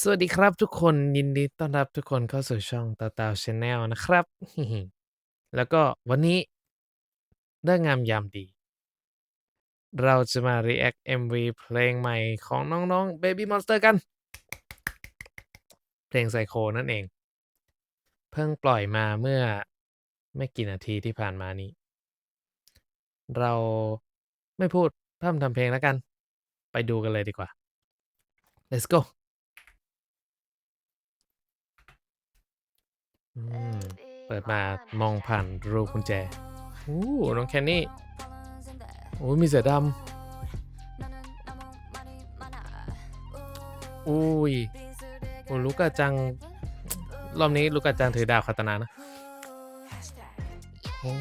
สวัสดีครับทุกคนยินดีต้อนรับทุกคนเข้าสู่ช่องตาตาวชาแนลนะครับ แล้วก็วันนี้เลิกษ์งามยามดี เราจะมา react MV เพลงใหม่ของน้องๆ Baby Monster กัน เพลง Psycho นั่นเอง เพิ่งปล่อยมาเมื่อไม่กี่นาทีที่ผ่านมานี้ เราไม่พูดพร่ำทำเพลงแล้วกัน ไปดูกันเลยดีกว่า let's go อืม เปิดมามองผ่านรูกุญแจโอ้น้องแคนนี่ โอ้ยมีเสือดำอุ้ยโอ้ลูกาจัง รอบนี้ลูกาจังถือดาวคาตานานะโอ้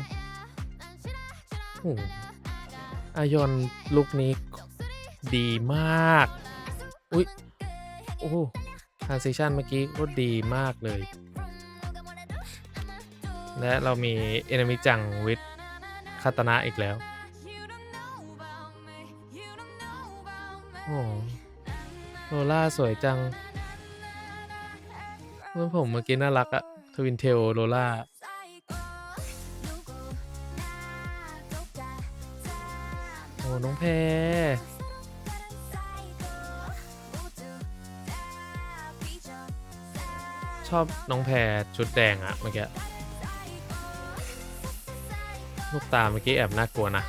โหอายอนลุกนี้ดีมาก อุ้ย โอ้ทรานซิชันเมื่อกี้ก็ดีมากเลย และเรามีเอนามิจังวิทคาตนะอีกแล้วโอ้โลล่าสวยจังเมื่อผมเมื่อกี้น่ารักอะทวินเทลโลล่าโอ้น้องแพรชอบน้องแพรชุดแดงอะเมื่อกี้ ลูกตาเมื่อกี้แอบน่ากลัวนะ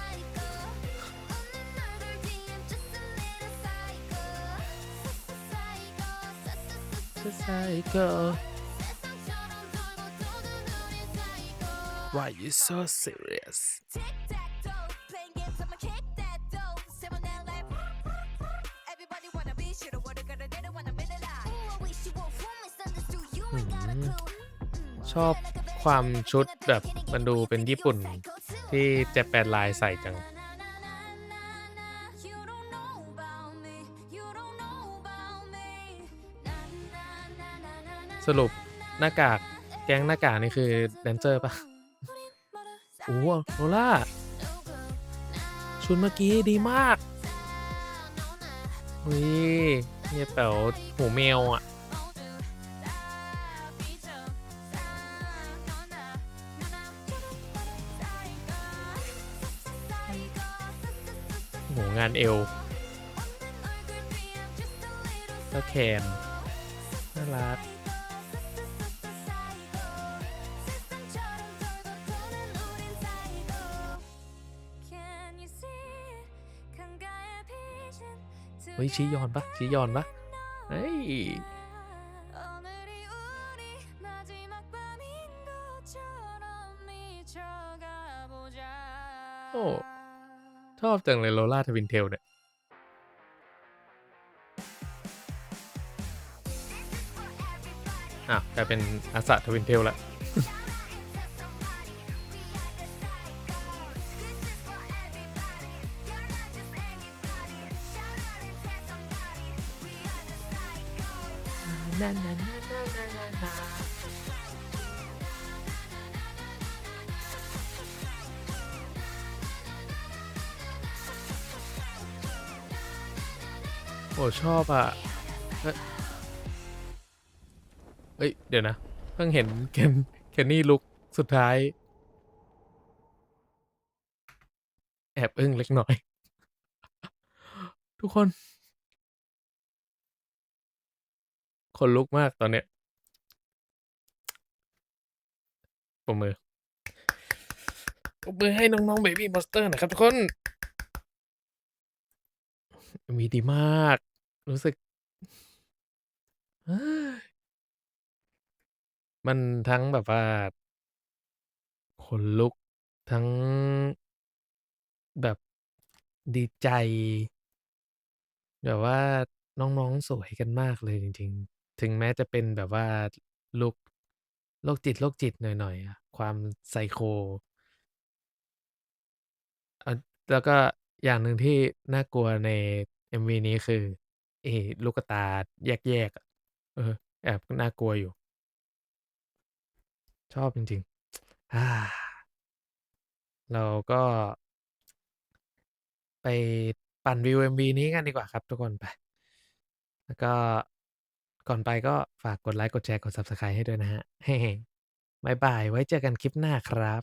Psycho Why you so serious อืมชอบความชุดแบบมันดูเป็นญี่ปุ่น ที่เจแปนลายใส่จัง สรุปหน้ากากแก๊งหน้ากากนี่คือแดนเซอร์ปะโอ้โหโรล่าชุดเมื่อกี้ดีมากเฮ้ยเฮียแป๋วหูแมวอะ หงานเอวก็แคนน่ารักเฮ้ยชี้ยอนปะชี้ยอนปะเฮ้ยโอ้ ชอบจังเลยโลล่าทวินเทลเนี่ย อะกลายเป็นอาสาทวินเทลละ โอ้ชอบอะเอ้ย เดี๋ยวนะ เพิ่งเห็นเคนเคนนี่ลุกสุดท้าย แอบอึ้งเล็กน้อย ทุกคน คนลุกมากตอนเนี้ยปรบมือปรบมือให้น้องๆ Baby Monster หนะครับทุกคน มีดีมาก รู้สึก เฮ้ย มันทั้งแบบว่า ขนลุก ทั้ง แบบ ดีใจ แบบว่าน้อง ๆ สวยกันมากเลยจริง ๆ ถึงแม้จะเป็นแบบว่า ลุก โรคจิตๆหน่อย ๆ อะ ความ Psycho อแล้วก็ อย่างหนึ่งที่น่ากลัวใน MV นี้ คือไอ้ลูกตาแยก ๆ อะ เออ แอบน่ากลัวอยู่ ชอบจริงๆเราก็ ไปปั่นวิว MV นี้กันดีกว่าครับทุกคน ไป แล้วก็ ก่อนไปก็ฝากกดไลค์กดแชร์ กด Subscribe ให้ด้วยนะครับ บ๊ายบาย ไว้เจอกันคลิปหน้าครับ